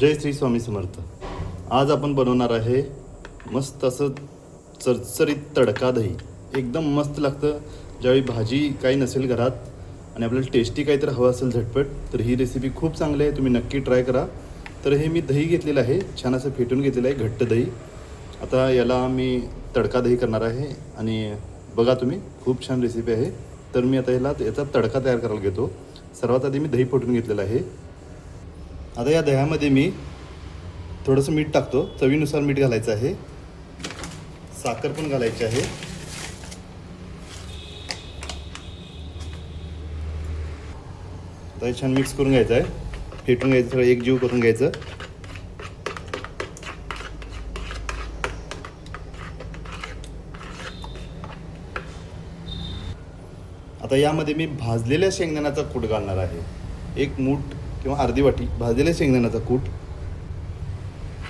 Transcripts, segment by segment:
जय श्री स्वामी समर्थ. आज आपण बनवणार आहे मस्त असं चरचरीत तडका दही. एकदम मस्त लागतं. ज्यावेळी भाजी काही नसेल घरात आणि आपल्याला टेस्टी काहीतरी हवं असेल झटपट तर ही रेसिपी खूप चांगली आहे. तुम्ही नक्की ट्राय करा. तर हे मी दही घेतलेलं आहे. छान असं फेटून घेतलेलं आहे घट्ट दही. आता याला मी तडका दही करणार आहे आणि बघा तुम्ही खूप छान रेसिपी आहे. तर मी आता याला याचा तडका तयार करायला घेतो. सर्वात आधी मी दही फुटून घेतलेलं आहे. आता या दह्यामध्ये मी थोडंसं मीठ टाकतो. चवीनुसार मीठ घालायचं आहे. साखर पण घालायची आहे. आता छान मिक्स करून घ्यायचं आहे. फेटून घ्यायचं सगळं एक जीव करून घ्यायचं. आता यामध्ये मी भाजलेल्या शेंगदाण्याचा कूट घालणार आहे. एक मूठ किंवा अर्धी वाटी भाजलेल्या शेंगदाण्याचा कूट.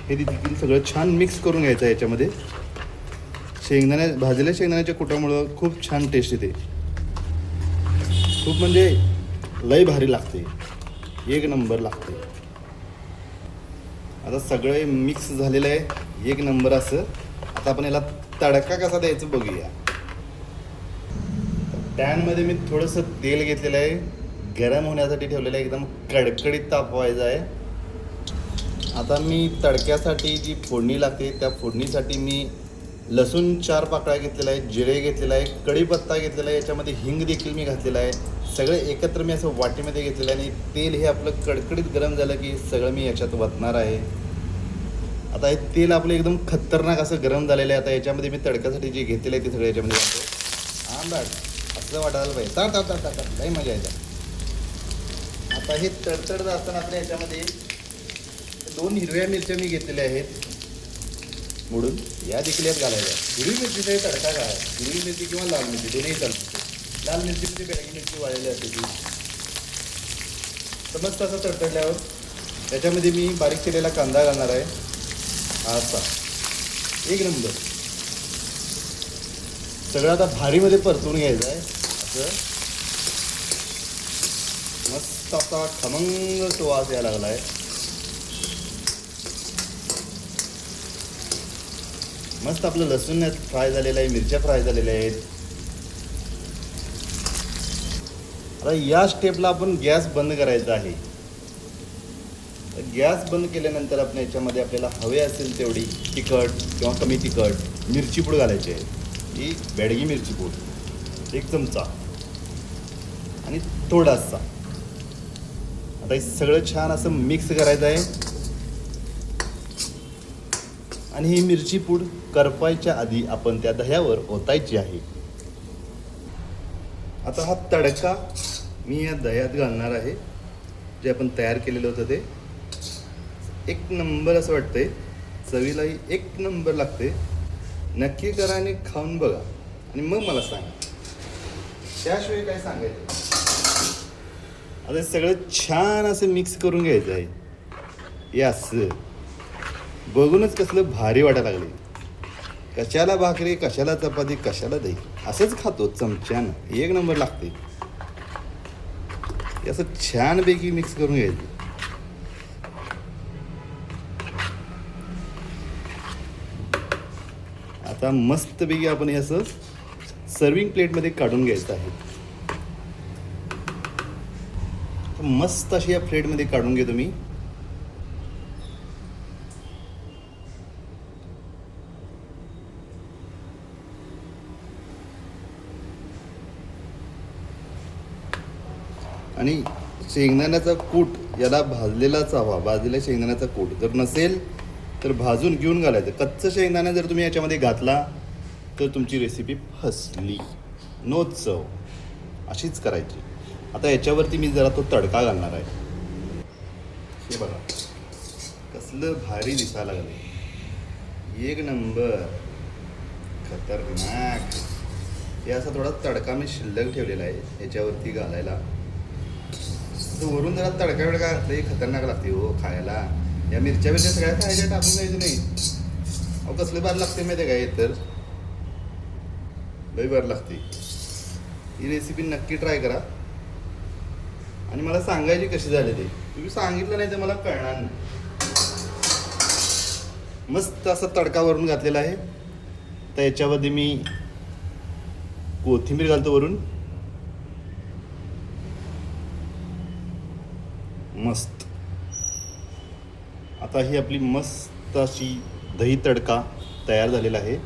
हे देखील सगळं छान मिक्स करून घ्यायचं आहे याच्यामध्ये. शेंगदाण्या भाजलेल्या शेंगदाण्याच्या कुटामुळं खूप छान टेस्ट येते. खूप म्हणजे लय भारी लागते. एक नंबर लागते. आता सगळे मिक्स झालेलं आहे. एक नंबर असं. आता आपण याला तडका कसा द्यायचं बघूया. पॅनमध्ये मी थोडंसं तेल घेतलेलं आहे. गरम होण्यासाठी ठेवलेलं आहे एकदम कडकडीत तापवायचं आहे. आता मी तडक्यासाठी जी फोडणी लागते त्या फोडणीसाठी मी लसूण चार पाकळ्या घेतलेला आहे जिरे घेतलेला आहे कढीपत्ता घेतलेला आहे याच्यामध्ये हिंग देखील मी घातलेला आहे. सगळे एकत्र मी असं वाटीमध्ये घेतलेलं आहे आणि तेल हे आपलं कडकडीत गरम झालं की सगळं मी याच्यात वतणार आहे. आता हे तेल आपलं एकदम खतरनाक असं गरम झालेलं आहे. आता याच्यामध्ये मी तडक्यासाठी जे घेतलेलं आहे ते सगळं याच्यामध्ये घालतो. आंबट असं वाटायला पाहिजे. ता ता ता ता मजा येते हे तडतडत असताना आपण याच्यामध्ये दोन हिरव्या मिरच्या मी घेतलेल्या आहेत. मोडून या देखील यात घालायच्या. हिरवी मिरचीचा हे तडका काय हिरवी मिरची किंवा लाल मिरची दोन्ही चालते लाल मिरची म्हणजे बेडगी मिरची वाळलेली असते ती. समज तसं तडतडल्यावर त्याच्यामध्ये मी बारीक केलेला कांदा घालणार आहे. असा एक नंबर. सगळं आता भारीमध्ये परतून घ्यायचं आहे. असं. मस्त असा खमंग सुवास यायला लागला आहे मस्त आपलं लसूण फ्राय झालेलं आहे मिरच्या फ्राय झालेल्या आहेत. आता या स्टेपला आपण गॅस बंद करायचा आहे. गॅस बंद केल्यानंतर आपण याच्यामध्ये आपल्याला हवे असेल तेवढी तिखट किंवा कमी तिखट मिरची पूड घालायची आहे. ही बेडगी मिरची पूड एक चमचा आणि थोडासा. आता हे सगळं छान असं मिक्स करायचं आहे. आणि ही मिरची पूड करपायच्या आधी आपण त्या दह्यावर ओतायची आहे. आता हा तडका मी या दह्यात घालणार आहे. जे आपण तयार केलेलं होतं ते. एक नंबर असं वाटतंय. चवीलाही एक नंबर लागते नक्की करा आणि खाऊन बघा. आणि मग मला सांगा. त्याशिवाय काय सांगायचं? आता सगळं छान असं मिक्स करून घ्यायचं आहे. यास असं बघूनच कसलं भारी वाटायला लागले कशाला भाकरी कशाला चपाती कशाला दही? असंच खातो चमच्यानं. एक नंबर लागते असं छानपैकी मिक्स करून घ्यायचं. आता मस्तपैकी आपण हे असं सर्विंग प्लेटमध्ये काढून घ्यायचं आहे तर मस्त अशी या प्लेटमध्ये काढून घेतो मी. आणि शेंगदाण्याचा कूट याला भाजलेलाच हवा भाजलेल्या शेंगदाण्याचा कूट. जर नसेल तर भाजून घेऊन घालायचं. कच्चं शेंगदाणा जर तुम्ही याच्यामध्ये घातला तर तुमची रेसिपी फसली. नो चव. अशीच करायची. आता याच्यावरती मी जरा तो तडका घालणार आहे. हे बघा. कसलं भारी दिसायला लागलं एक नंबर. खतरनाक. हे असा थोडा तडका मी शिल्लक ठेवलेला आहे याच्यावरती घालायला. तो वरून जरा तडका बिडका घातलं हे खतरनाक लागते हो खायला. या मिरच्या बिरच्या सगळ्या खायच्या टाकून द्यायचं नाही. अहो कसलं बार लागते माहिती आहे काय तर? लई बार लागते ही रेसिपी नक्की ट्राय करा. आणि मला सांगायची कशी झाले ते? तुम्ही सांगितलं नाही तर मला कळणार नाही. मस्त असा तडका वरून घातलेला आहे. तर याच्यामध्ये मी कोथिंबीर घालतो वरून. मस्त. आता ही आपली मस्त अशी दही तडका तयार झालेला आहे.